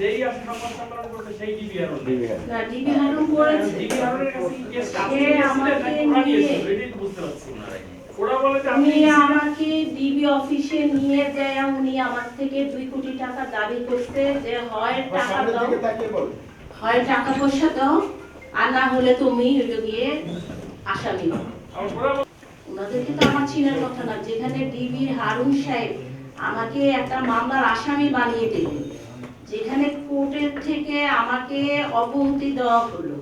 যেই আসে সংবাদ সম্মেলন করতে সেই ডিবি হারুন না ডিবি হারুন করেছে। ডিবি হারুনের কাছে কি কেস আপনি আমাকে নিয়ে- গিয়েছিল? বুঝতে পারছি না। ওরা বলে যে আপনি আমাকে ডিবি অফিসে নিয়ে যায় উনি আমার থেকে দুই কোটি টাকা দাবি করছে যে হয় টাকা দাও। হয় টাকা পয়সা দাও আর না হলে তুমি গিয়ে আসামি। ওনাদেরকে তো আমার চিনার কথা না যেখানে ডিবি হারুন সাহেব আমাকে একটা মামলার আসামি বানিয়ে দিলেন। যেখানে কোর্টের থেকে আমাকে অব্যাহতি দেওয়া হলো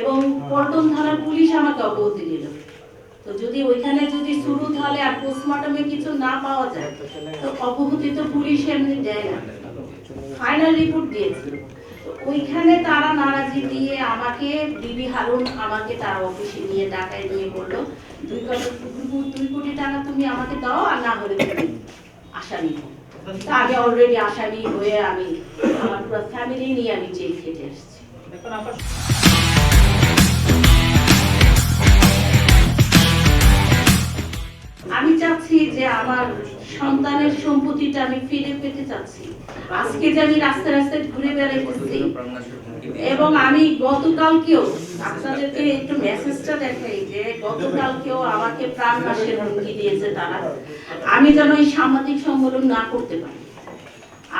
এবং পল্টন থানার পুলিশ আমাকে অব্যাহতি দিল। তো যদি ওইখানে যদি শুরু তাহলে আর পোস্টমর্টমে কিছু না পাওয়া যায়, তো অব্যাহতি তো পুলিশ এমনি দেয় না। ফাইনাল রিপোর্ট দিয়েছে। তো ওইখানে তারা নারাজি দিয়ে আমাকে ডিবি হারুন আমাকে তার অফিসে নিয়ে টাকায় নিয়ে বলল, দুই কোটি দুই কোটি টাকা তুমি আমাকে দাও আর না হলে তুমি আসামি হও। আগে অলরেডি আসামি হয়ে আমি আমার পুরো ফ্যামিলি নিয়ে আমি জেল খেটে এসেছি আমি চাচ্ছি যে আমার সন্তানের সম্পত্তিটা আমি ফিরে পেতে চাচ্ছি। আজকে যে আমি রাস্তায় রাস্তায় ঘুরে বেড়াই বেড়াইতেছি এবং আমি গতকালকেও আপনাদেরকে একটু মেসেজটা দেখাই যে গতকালকেও আমাকে প্রাণ নাশের হুমকি দিয়েছে তারা। আমি যেন এই সামাজিক সম্মেলন না করতে পারি।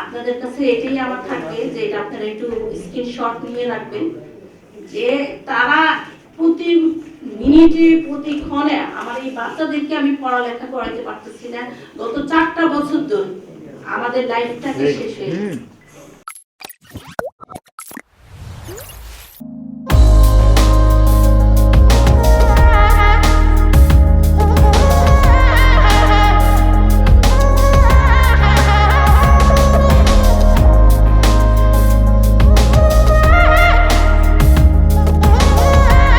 আপনাদের কাছে এটাই আমার থাকে যে এটা আপনারা একটু স্ক্রিনশট নিয়ে রাখবেন যে তারা প্রতি মিনিটে প্রতি ক্ষণে আমার এই বাচ্চাদেরকে আমি পড়ালেখা করাতে পারতেছি না। গত চারটা বছর ধরে আমাদের লাইফটাকে শেষ হয়ে